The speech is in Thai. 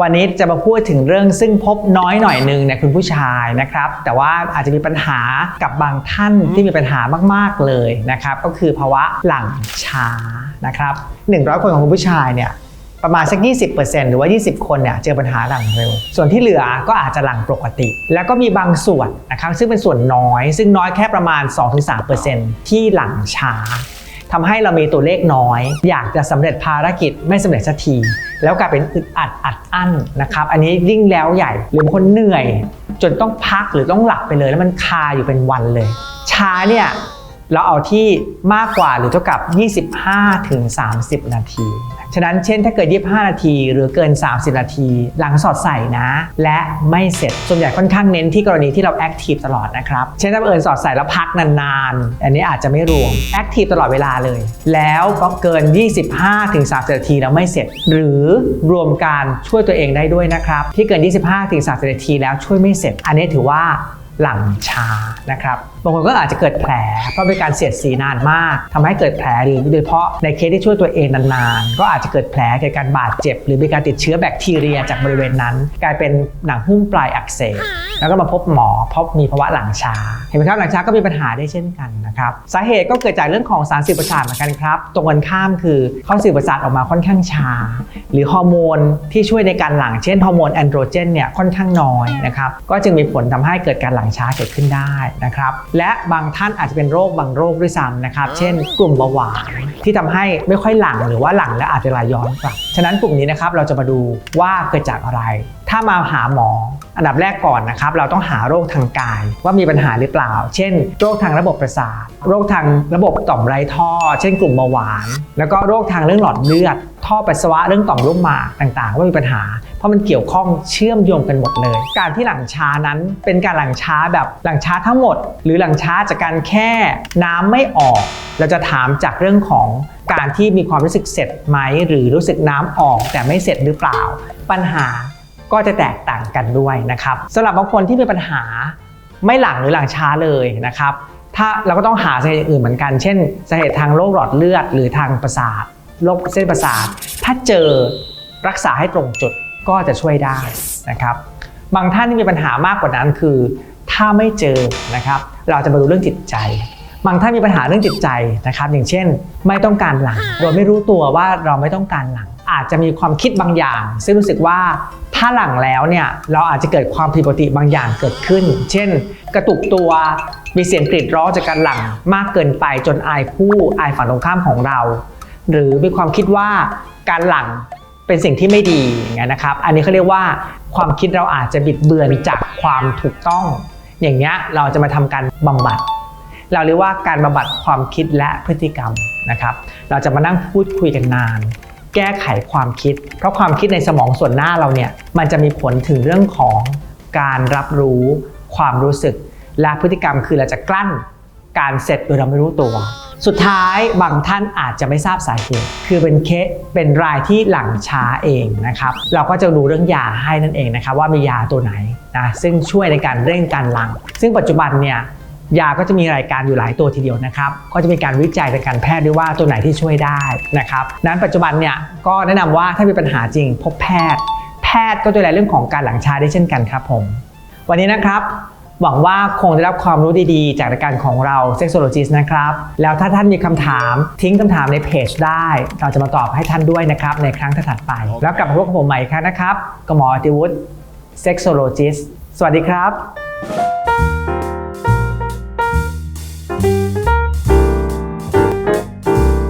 วันนี้จะมาพูดถึงเรื่องซึ่งพบน้อยหน่อยหนึงในคุณผู้ชายนะครับ แต่ว่าอาจจะมีปัญหากับบางท่านที่มีปัญหามาก ๆเลยนะครับ ก็คือภาวะหลังช้านะครับ100 คนของคุณผู้ชายเนี่ยประมาณสัก 20%หรือว่า 20 คนเนี่ยเจอปัญหาหลังเร็ว ส่วนที่เหลือก็อาจจะหลังปกติ แล้วก็มีบางส่วนนะครับซึ่งเป็นส่วนน้อย ซึ่งน้อยแค่ประมาณ 2-3%ที่หลังช้า ทำให้เรามีตัวเลขน้อย อยากจะสำเร็จภารกิจไม่สำเร็จสักที แล้วกลายเป็นอึดอัดอัดอั้นนะครับ อันนี้ยิ่งแล้วใหญ่หรือบางคนเหนื่อย จนต้องพักหรือต้องหลับไปเลย แล้วมันคาอยู่เป็นวันเลย ช้าเนี่ย เราเอาที่มากกว่าหรือเท่ากับ 25ถึง30 นาที ฉะนั้นเช่นถ้าเกิด 25 นาที หรือเกิน 30 นาที หลังสอดใส่นะ และไม่เสร็จ ส่วนใหญ่ค่อนข้างเน้นที่กรณีที่เราแอคทีฟตลอดนะครับ เช่นถ้าเอิญสอดใส่แล้วพักนานๆ อันนี้อาจจะไม่รวมแอคทีฟตลอดเวลาเลย แล้วก็เกิน 25ถึง30 นาทีแล้วไม่เสร็จ หรือรวมการช่วยตัวเองได้ด้วยนะครับ ที่เกิน 25ถึง30 นาทีแล้วช่วยไม่เสร็จ อันนี้ถือว่าหลังช้านะครับบางคนก็อาจจะเกิดแผล เพราะเป็นการเสียดสีนานมากทำให้เกิดแผลหรือโดยเฉพาะในเคสที่ช่วยตัวเองนานๆ ก็อาจจะเกิดแผลเกิดการบาดเจ็บ หรือมีการติดเชื้อแบคทีเรียจากบริเวณนั้น กลายเป็นหนังหุ้มปลายอักเสบแล้วก็มาพบหมอเพราะมีภาวะหลังช้าเห็นไหมครับหลังช้าก็มีปัญหาได้เช่นกันนะครับสาเหตุก็เกิดจากเรื่องของสารสื่อประสาทเหมือนกันครับ ตรงกันข้ามคือข้อสื่อประสาทออกมาค่อนข้างช้าหรือฮอร์โมนที่ช่วยในการหลั่งเช่นฮอร์โมนแอนโดรเจนเนี่ยค่อนข้างน้อยนะครับก็จึงมีผลทำให้เกิดการหลั่งช้าเกิดขึ้นได้นะครับและบางท่านอาจจะเป็นโรคบางโรคด้วยซ้ำนะครับ เช่น กลุ่มเบาหวานที่ทำให้ไม่ค่อยหลั่งหรือว่าหลั่งแล้วอาจจะไหลย้อนกลับ ฉะนั้นกลุ่มนี้นะครับเราจะมาดูว่าเกิดจากอะไร ถ้ามาหาหมออันดับแรกก่อนนะครับเราต้องหาโรคทางกายว่ามีปัญหาหรือเปล่า เช่น โรคทางระบบประสาท โรคทางระบบต่อมไรท่อ เช่นกลุ่มเบาหวาน แล้วก็โรคทางเรื่องหลอดเลือด ท่อปัสสาวะเรื่องต่อมลูกหมากต่างๆ ว่ามีปัญหา เพราะมันเกี่ยวข้องเชื่อมโยงกันหมดเลย การที่หลังช้านั้นเป็นการหลังช้าแบบหลังช้าทั้งหมด หรือหลังช้าจากการแค่น้ำไม่ออก เราจะถามจากเรื่องของการที่มีความรู้สึกเสร็จไหมหรือรู้สึกน้ำออกแต่ไม่เสร็จหรือเปล่า ปัญหา ก็จะแตกต่างกันด้วยนะครับสำหรับบางคนที่มีปัญหาไม่หลังหรือหลังช้าเลยนะครับถ้าเราก็ต้องหาสาเหตุอื่นเหมือนกัน เช่นสาเหตุทางโรคหลอดเลือด หรือทางประสาทโรคเส้นประสาท ถ้าเจอรักษาให้ตรงจุดก็จะช่วยได้นะครับ บางท่านที่มีปัญหามากกว่านั้นคือ ถ้าไม่เจอนะครับ เราจะมาดูเรื่องจิตใจ บางท่านมีปัญหาเรื่องจิตใจนะครับ อย่างเช่น ไม่ต้องการหลังโดยไม่รู้ตัวว่าเราไม่ต้องการหลัง อาจจะมีความคิดบางอย่าง ซึ่งรู้สึกว่าถ้าหลังแล้วเนี่ยเราอาจจะเกิดความผิดปกติบางอย่างเกิดขึ้น เช่น กระตุกตัวมีเสียงกรีดร้องจากการหลังมากเกินไปจนอายผู้อายฝั่งตรงข้ามของเรา หรือมีความคิดว่าการหลังเป็นสิ่งที่ไม่ดีอย่างเงี้ยนะครับ อันนี้เขาเรียกว่าความคิดเราอาจจะบิดเบือนจากความถูกต้อง อย่างเงี้ยเราจะมาทำการบำบัด เราเรียกว่าการบำบัดความคิดและพฤติกรรมนะครับ เราจะมานั่งพูดคุยกันนาน แก้ไขความคิด เพราะความคิดในสมองส่วนหน้าเราเนี่ยมันจะมีผลถึงเรื่องของการรับรู้ความรู้สึก และพฤติกรรมคือเราจะกลั้นการเสร็จโดยเราไม่รู้ตัว สุดท้ายบางท่านอาจจะไม่ทราบสาเหตุ คือเป็นเคสเป็นรายที่หลังช้าเองนะครับ เราก็จะดูเรื่องยาให้นั่นเองนะครับว่ามียาตัวไหนนะซึ่งช่วยในการเร่งการหลัง ซึ่งปัจจุบันเนี่ย ยาก็จะมีรายการอยู่หลายตัวทีเดียวนะครับก็จะมีการวิจัยทางการแพทย์ด้วยว่าตัวไหนที่ช่วยได้นะครับนั้นปัจจุบันเนี่ยก็แนะนำว่าถ้ามีปัญหาจริง พบแพทย์ แพทย์ก็ดูแลเรื่องของการหลังชาได้เช่นกันครับผมวันนี้นะครับหวังว่าคงได้รับความรู้ดีๆ จากรายการของเรา Sexologist นะครับ แล้วถ้าท่านมีคำถามทิ้งคำถามในเพจได้ เราจะมาตอบให้ท่านด้วยนะครับ ในครั้งถัดไป แล้วกลับมาพบกับผมใหม่ครั้งนะครับกหมอติวุฒิ Sexologist สวัสดีครับ